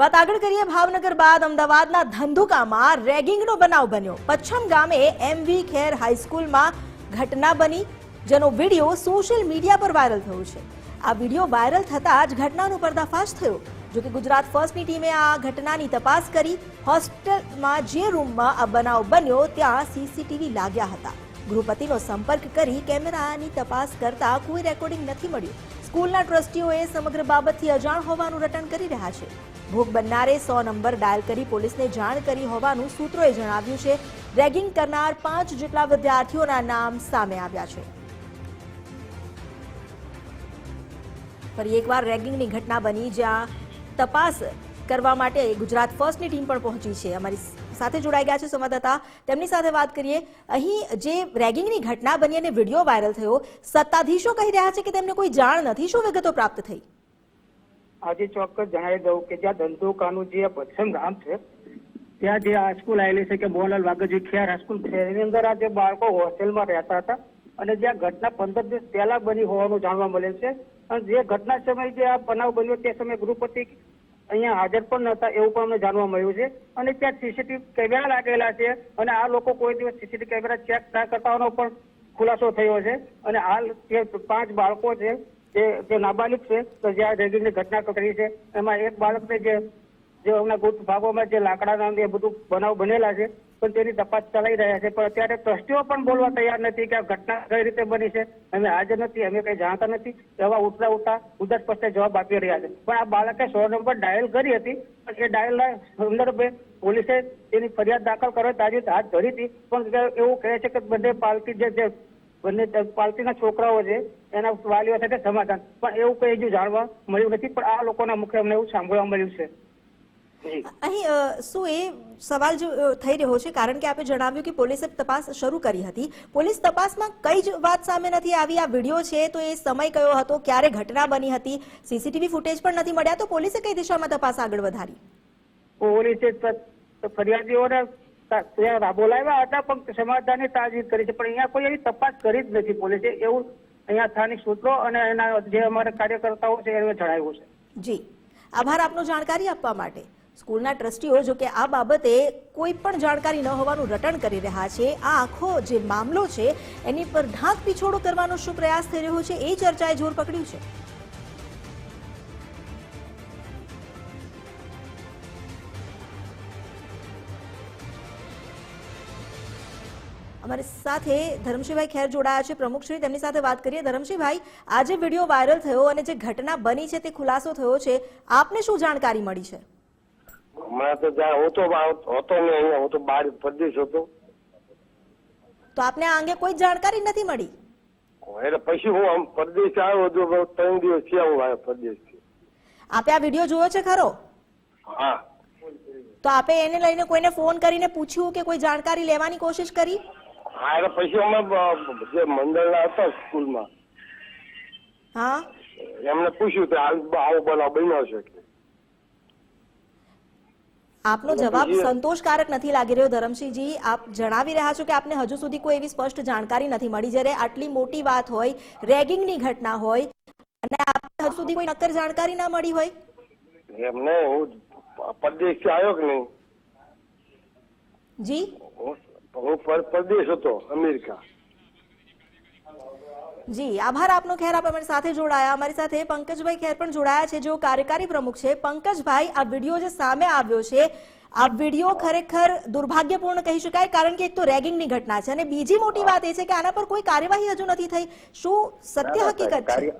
વાત આગળ કરીએ ભાવનગર બાદ અમદાવાદના ધંધુકામાં રેગિંગનો બનાવ બન્યો. પચ્છમ ગામે એમવી ખેર હાઈસ્કૂલમાં ઘટના બની, જેનો વીડિયો સોશિયલ મીડિયા પર વાયરલ થયો છે. આ વીડિયો વાયરલ થતાં જ ઘટનાનો પર્દાફાશ થયો. જો કે ગુજરાત ફર્સ્ટની ટીમે આ ઘટનાની તપાસ કરી, હોસ્ટેલમાં જે રૂમમાં આ બનાવ બન્યો, ત્યાં સીસીટીવી લાગ્યા હતા. ગૃહપતિનો સંપર્ક કરી કેમેરાની તપાસ કરતા કોઈ રેકોર્ડિંગ નથી મળ્યું. સ્કૂલના ટ્રસ્ટીઓએ સમગ્ર બાબતથી અજાણ હોવાનું રટણ કરી રહ્યા છે. ભોગ બનનારે સો નંબર ડાયલ કરી પોલીસને જાણ કરી હોવાનું સૂત્રોએ જણાવ્યું છે. રેગિંગ કરનાર પાંચ જેટલા વિદ્યાર્થીઓના નામ સામે આવ્યા છે. ફરી એકવાર રેગિંગની ઘટના બની જ્યાં તપાસ કરવા માટે ગુજરાત ફર્સ્ટની ટીમ પણ પહોંચી છે. અમારી સાથે જોડાઈ ગયા છે સંવાદદાતા. તેમની સાથે વાત કરીએ. અહીં જે રેગિંગની ઘટના બની અને વીડિયો વાયરલ થયો, સત્તાધીશો કહી રહ્યા છે કે તેમને કોઈ જાણ નથી શું વિગતો પ્રાપ્ત થઈ? આજે ચોક્કસ જણાવી દઉં કે જ્યાં ધંધુકાનું જે ભત્સંગ ગામ છે, ત્યાં જે હાઈસ્કૂલ આવેલી છે કે મોહનલાલ વાઘજી ખેર હાઈસ્કૂલ છે, એની અંદર આ જે બાળકો હોસ્ટેલમાં રહેતા હતા અને જ્યાં ઘટના પંદર દિવસ પહેલા બની હોવાનું જાણવા મળેલ છે. અને જે ઘટના સમયે જે આ બનાવ બન્યો તે સમયે ગૃહપતિ અહીંયા હાજર પણ નહોતા, એવું પણ અમને જાણવા મળ્યું છે. અને ત્યાં સીસીટીવી કેમેરા લાગેલા છે અને આ લોકો કોઈ દિવસ સીસીટીવી કેમેરા ચેક ના કરતાનો પણ ખુલાસો થયો છે. અને હાલ જે પાંચ બાળકો છે, જે નાબાલિગ છે, તો જ્યાં રેગિંગની ઘટના કરી છે, એમાં એક બાળકને જે જે હમણાં ગુપ્ત ભાગોમાં જે લાકડાના એ બધું બનાવ બનેલા છે, પણ તેની તપાસ ચલાવી રહ્યા છે. પણ અત્યારે ટ્રસ્ટીઓ પણ બોલવા તૈયાર નથી કે આ ઘટના કઈ રીતે બની છે. અમે હાજર નથી, અમે કઈ જાણતા નથી. એવા ઉઠતા ઉઠતા ઉદાસ પસ્તે જવાબ આપી રહ્યા છે. પણ આ બાળકે સો નંબર ડાયલ કરી હતી, પણ એ ડાયલના સંદર્ભે પોલીસે તેની ફરિયાદ દાખલ કરવા તાજી હાથ ધરી હતી. પણ એવું કહે છે કે બંને પાલટી જે બંને પાલટીના છોકરાઓ છે, એના વાલીઓ સાથે સમાધાન. પણ એવું કઈ હજુ જાણવા મળ્યું નથી, પણ આ લોકોના મુખે અમને એવું સાંભળવા મળ્યું છે. અહીં શું એ સવાલ જો થઈ રહ્યો છે? કારણ કે આપે જણાવ્યું કે પોલીસે તપાસ શરૂ કરી હતી. પોલીસ તપાસમાં કઈ જ વાત સામે નથી આવી. આ વીડિયો છે તો એ સમય કયો હતો? ક્યારે ઘટના બની હતી? સીસીટીવી ફૂટેજ પણ નથી મળ્યા. તો પોલીસે કઈ દિશામાં તપાસ આગળ વધારી? પોલીસે ફરિયાદીઓને બોલાવ્યા હતા પણ સમાધાનની તાજવીજ કરી છે. પણ અહીંયા કોઈ એવી તપાસ કરી જ નથી પોલીસે. એવું અહીંયા સ્થાનિક સૂત્રો અને એના જે અમારા કાર્યકર્તાઓ છે એને જણાવ્યું છે. જી. આભાર આપનો જાણકારી આપવા માટે. સ્કૂલના ટ્રસ્ટીઓ જો કે આ બાબતે કોઈ પણ જાણકારી ન હોવાનું રટણ કરી રહ્યા છે. આ આખો જે મામલો છે, એની પર ઢાંક પીછોડો કરવાનો શું પ્રયાસ થઈ રહ્યો છે, એ ચર્ચાએ જોર પકડ્યું છે. અમારી સાથે ધરમશીભાઈ ખેર જોડાયા છે, પ્રમુખશ્રી. તેમની સાથે વાત કરીએ. ધરમશીભાઈ આ જે વીડિયો વાયરલ થયો અને જે ઘટના બની છે, તે ખુલાસો થયો છે. આપને શું જાણકારી મળી છે? હમણાં તો જ્યાં હું તો હતો ને અહીંયા હું તો બહાર પરદેશ હતો તો. આપને આ અંગે કોઈ જાણકારી નથી મળી? એટલે પછી હું આમ પરદેશ આવ્યો હતો ત્રણ દિવસ થયા હું આવ્યો પરદેશથી આપે આ વીડિયો જોયો છે ખરો? હા. તો આપે એને લઈને કોઈને ફોન કરીને પૂછ્યું કે કોઈ જાણકારી લેવાની કોશિશ કરી? હા એટલે પછી અમે જે જે મંડળના હતા સ્કૂલમાં હા. એમને પૂછ્યું કે આવો બનાવ બન્યો છે આપનો જવાબ સંતોષકારક નથી લાગી રહ્યો. ધરમસિંહજી આપ જણાવી રહ્યા છો કે આપને હજુ સુધી કોઈ એવી સ્પષ્ટ જાણકારી નથી મળી જ્યારે આટલી મોટી વાત હોય રેગિંગની ઘટના હોય અને આપને હજુ સુધી કોઈ નક્કર જાણકારી ના મળી હોય? એમને હું પરદેશથી આવ્યો કે નહીં? જી? હું પરદેશ હતો અમેરિકા. જી આભાર આપનો ખેર આપ અમારી સાથે જોડાયા. અમારી સાથે પંકજભાઈ ખેર પણ જોડાયા છે જેઓ કાર્યકારી પ્રમુખ છે. પંકજભાઈ આ વીડિયો જે સામે આવ્યો છે આ વીડિયો ખરેખર દુર્ભાગ્યપૂર્ણ કહી શકાય કારણ કે એક તો રેગિંગની ઘટના છે. અને બીજી મોટી વાત એ છે કે આના પર કોઈ કાર્યવાહી હજુ નથી થઈ. શું સત્ય હકીકત છે?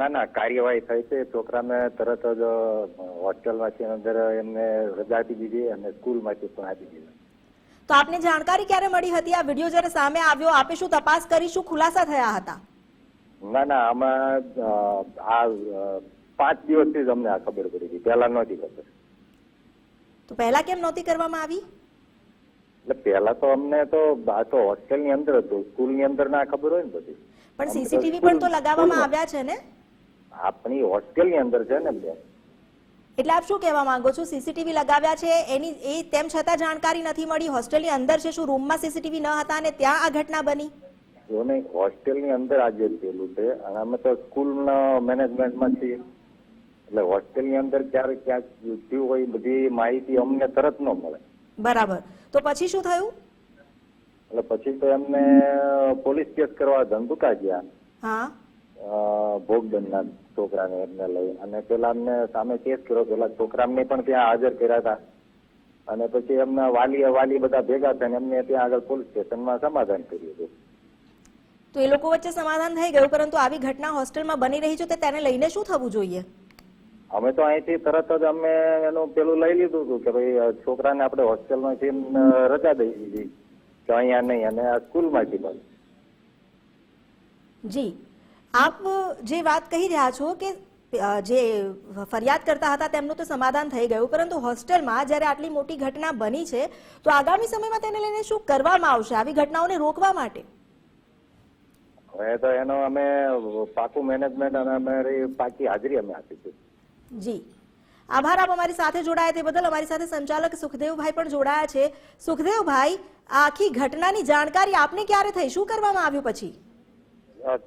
ના ના કાર્યવાહી થઈ છે. છોકરાને તરત જ હોસ્ટેલમાંથી અંદર એમને રજા આપી દીધી અને સ્કૂલમાંથી પણ આપી દીધી. તો આપને જાણકારી ક્યારે મળી હતી? આ વીડિયો જ્યારે સામે આવ્યો આપે શું તપાસ કરી શું ખુલાસા થયા હતા? ના ના આમાં આ પાંચ દિવસથી જ અમને આ ખબર પડી હતી પહેલા નહોતી ખબર. તો પહેલા કેમ નહોતી કરવામાં આવી? એટલે પહેલા તો અમને તો આ તો હોસ્ટેલની અંદર હતું. સ્કૂલની અંદર ના ખબર હોય ને બધી. પણ સીસીટીવી પણ તો લગાવવામાં આવ્યા છે ને? આપણી હોસ્ટેલની અંદર છે ને બેન. એટલે આપ શું કહેવા માંગો છો? સીસીટીવી લગાવ્યા છે એની એ તેમ છતાં જાણકારી નથી મળી. હોસ્ટેલની અંદર છે શું? રૂમમાં સીસીટીવી ન હતા અને ત્યાં આ ઘટના બની? જો ને હોસ્ટેલની અંદર આજે થયેલું છે. અને અમે તો સ્કૂલના મેનેજમેન્ટમાં છીએ એટલે હોસ્ટેલની અંદર ક્યારે ક્યાંક થયું હોય બધી માહિતી અમને તરત ન મળે. બરાબર. તો પછી શું થયું? એટલે પછી તો એમને પોલીસ કેસ કરવા ધંધુકા ગયા. હા. ભોગદંડના છોકરાને એમને લઈ. અને પેલા અમને સામે કેસ કર્યો. પેલા છોકરાને પણ ત્યાં હાજર કર્યા હતા. અને પછી એમના વાલી વાલી બધા ભેગા થઈને એમને ત્યાં આગળ પોલીસ સ્ટેશનમાં સમાધાન કર્યું હતું. તો એ લોકો વચ્ચે સમાધાન થઈ ગયું પરંતુ આવી ઘટના હોસ્ટેલમાં બની રહી છે તો તેને લઈને શું થવું જોઈએ? અમે તો અહીંથી તરત જ અમે એનું પેલું લઈ લીધું હતું કે ભાઈ છોકરાને આપણે હોસ્ટેલમાંથી રજા દઈ દીધી કે અહીંયા નહીં અને આ સ્કૂલમાંથી પણ જી. આપ જે વાત કહી રહ્યા છો કે જે ફરિયાદ કરતા હતા તેમનું તો સમાધાન થઈ ગયું પરંતુ હોસ્ટેલમાં જ્યારે આટલી મોટી ઘટના બની છે તો આગામી સમયમાં તેને લઈને શું કરવામાં આવશે? આવી ઘટનાઓને રોકવા માટે? હવે તો એનો અમે પાકું મેનેજમેન્ટ અને અમારી પાકી હાજરી અમે આપીશું જી. આભાર આપ અમારી સાથે જોડાયા તે બદલ. અમારી સાથે સંચાલક સુખદેવભાઈ પણ જોડાયા છે. સુખદેવભાઈ આખી ઘટનાની જાણકારી આપને ક્યારે થઈ? શું કરવામાં આવ્યું પછી?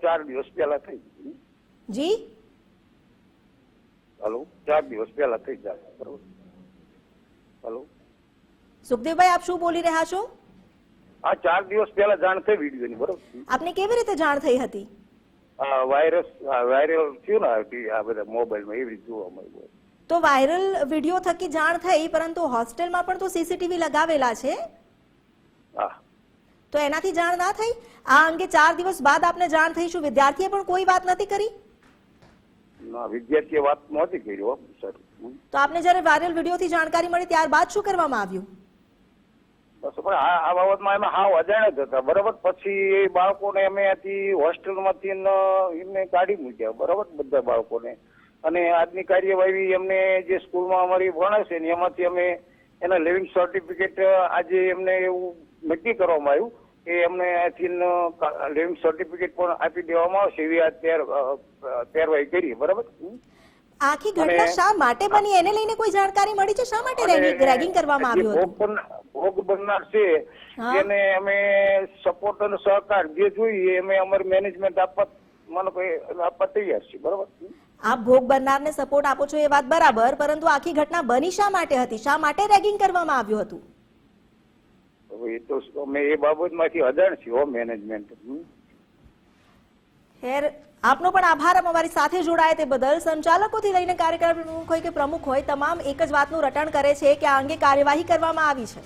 ચાર દિવસ પહેલા થઈ જી? હલો ચાર દિવસ પહેલા થઈ જાય હલો? સુખદેવભાઈ આપ શું બોલી રહ્યા છો? આ ચાર દિવસ પહેલા જાણ થઈ વિડીયોની બરોબર? આપને કેવી રીતે જાણ થઈ હતી? વાયરસ વાયરલ થયું ને આ બધા મોબાઈલમાં એવી રીતે જોવા મળ્યું તો વાયરલ વીડિયો થકી જાણ થઈ પરંતુ હોસ્ટેલમાં પણ તો સીસીટીવી લગાવેલા છે? હા. તો એનાથી જાણ ના થઈ? આ અંગે ચાર દિવસ બાદ આપને જાણ થઈ શું વિદ્યાર્થીએ પણ કોઈ વાત નથી કરી? ના વિદ્યાર્થીએ વાત નહોતી કરી હો સર તો આપને જ્યારે વાયરલ વિડીયોથી જાણકારી મળી ત્યારબાદ શું કરવામાં આવ્યું? પણ આ બાબતમાં એમાં હાવ અજાણ જ હતા. બરોબર? પછી એ બાળકોને અમે ત્યાંથી હોસ્ટેલમાંથી એમને કાઢી મૂક્યા. બરોબર? બધા બાળકોને. અને આજની કાર્યવાહી એમને જે સ્કૂલમાં અમારી ભણે ને એમાંથી અમે એના લિવિંગ સર્ટિફિકેટ આજે એમને એવું નક્કી કરવામાં આવ્યું કે એમને અહીંથી લિવિંગ સર્ટિફિકેટ પણ આપી દેવામાં આવશે એવી આ તૈયાર અ, કરી. બરાબર. આખી ઘટના શા માટે બની? એને લઈને કોઈ જાણકારી મળી છે? શા માટે રેગિંગ કરવામાં આવ્યું હતું? ભોગ બનનાર- છે. એને અમે સપોર્ટ અને સહકાર જે જોઈએ અમે અમારી મેનેજમેન્ટ આપવા મને કોઈ આપવા તૈયાર છે બરોબર? આપ ભોગ બનનારને સપોર્ટ આપો છો એ વાત બરાબર પરંતુ આખી ઘટના બની શા માટે હતી? શા માટે રેગિંગ કરવામાં આવ્યું હતું? એ તો અમે એ બાબતમાંથી અજાણ છીએ મેનેજમેન્ટ હમ. ખેર, આપનો પણ આભાર અમારી સાથે જોડાય તે બદલ સંચાલકોથી લઈને કાર્યક્રમ પ્રમુખ હોય કે પ્રમુખ હોય, તમામ એક જ વાતનું રટણ કરે છે કે આ અંગે કાર્યવાહી કરવામાં આવી છે